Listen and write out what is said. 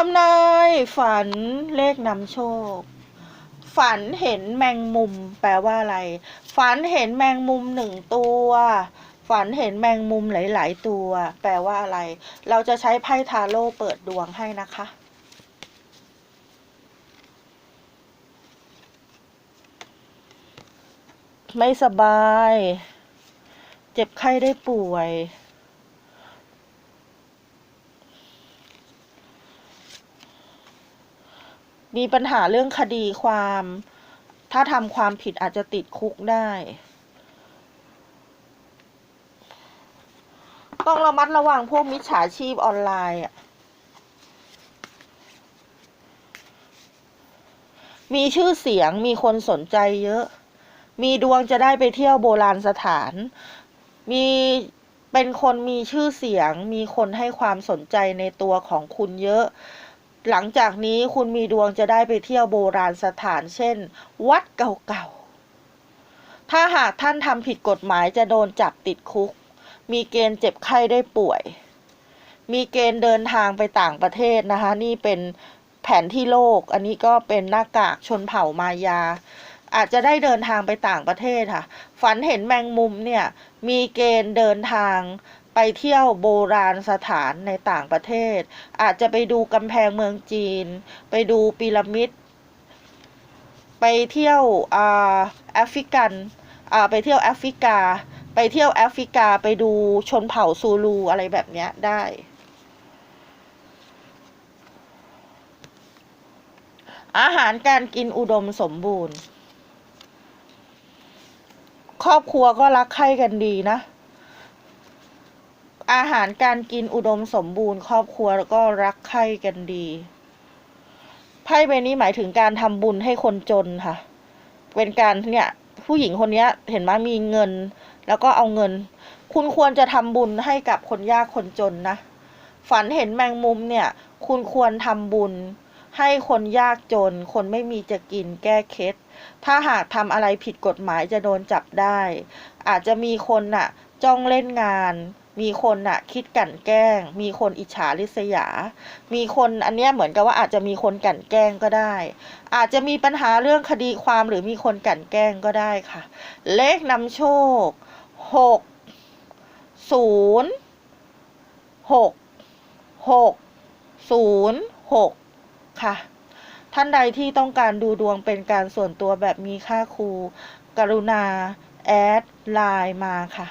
ทำนายฝันเลขนำโชค ฝันเห็นแมงมุม แปลว่าอะไร ฝันเห็นแมงมุมหนึ่งตัว ฝันเห็นแมงมุมหลาย ๆ ตัว แปลว่าอะไร เราจะใช้ไพ่ทาโร่เปิดดวงให้นะคะไม่สบาย เจ็บไข้ได้ป่วย มีปัญหาเรื่องคดีความ ถ้าทำความผิดอาจจะติดคุกได้ ต้องระมัดระวังพวกมิจฉาชีพออนไลน์อะมีชื่อเสียงมีคนสนใจเยอะ มีดวงจะได้ไปเที่ยวโบราณสถาน มีเป็นคนมีชื่อเสียง มีคนให้ความสนใจในตัวของคุณเยอะ หลังจากนี้คุณมีดวงจะได้ไปเที่ยวโบราณสถานเช่น วัดเก่าๆ ถ้าหากท่านทำผิดกฎหมายจะโดนจับติดคุก มีเกณฑ์เจ็บไข้ได้ป่วย มีเกณฑ์เดินทางไปต่างประเทศนะคะ นี่เป็นแผนที่โลก อันนี้ก็เป็นหน้ากากชนเผ่ามายา อาจจะได้เดินทางไปต่างประเทศค่ะ ฝันเห็นแมงมุมเนี่ย มีเกณฑ์เดินทาง ไปเที่ยวโบราณสถานในต่างประเทศ อาจจะไปดูกำแพงเมืองจีน ไปดูพีระมิด ไปเที่ยวอ่าแอฟริกันอ่าไปเที่ยวแอฟริกา ไปเที่ยวแอฟริกาไปดูชนเผ่าซูลูอะไรแบบเนี้ยได้ อาหารการกินอุดมสมบูรณ์ ครอบครัวก็รักใคร่กันดีนะ อาหารการกินอุดมสมบูรณ์ ครอบครัวก็รักใคร่กันดีไพ่ใบนี้หมายถึงการทำบุญให้คนจนค่ะ เป็นการเนี่ยผู้หญิงคนเนี้ยเห็นไหมมีเงิน แล้วก็เอาเงิน คุณควรจะทำบุญให้กับคนยากคนจนนะ ฝันเห็นแมงมุมเนี่ย คุณควรทำบุญ ให้คนยากจน คนไม่มีจะกินแก้เคล็ดถ้าหากทำอะไรผิดกฎหมายจะโดนจับได้ อาจจะมีคนน่ะ จ้องเล่นงาน มีคนน่ะคิดกลั่นแกล้ง มีคนอิจฉาริษยา มีคนอันเนี้ยเหมือนกับว่าอาจจะมีคนกลั่นแกล้งก็ได้ อาจจะมีปัญหาเรื่องคดีความหรือมีคนกลั่นแกล้งก็ได้ค่ะ เลขนำโชคหกศูนย์หกหกศูนย์หกค่ะ ท่านใดที่ต้องการดูดวงเป็นการส่วนตัวแบบมีค่าครู กรุณา แอดไลน์มาค่ะ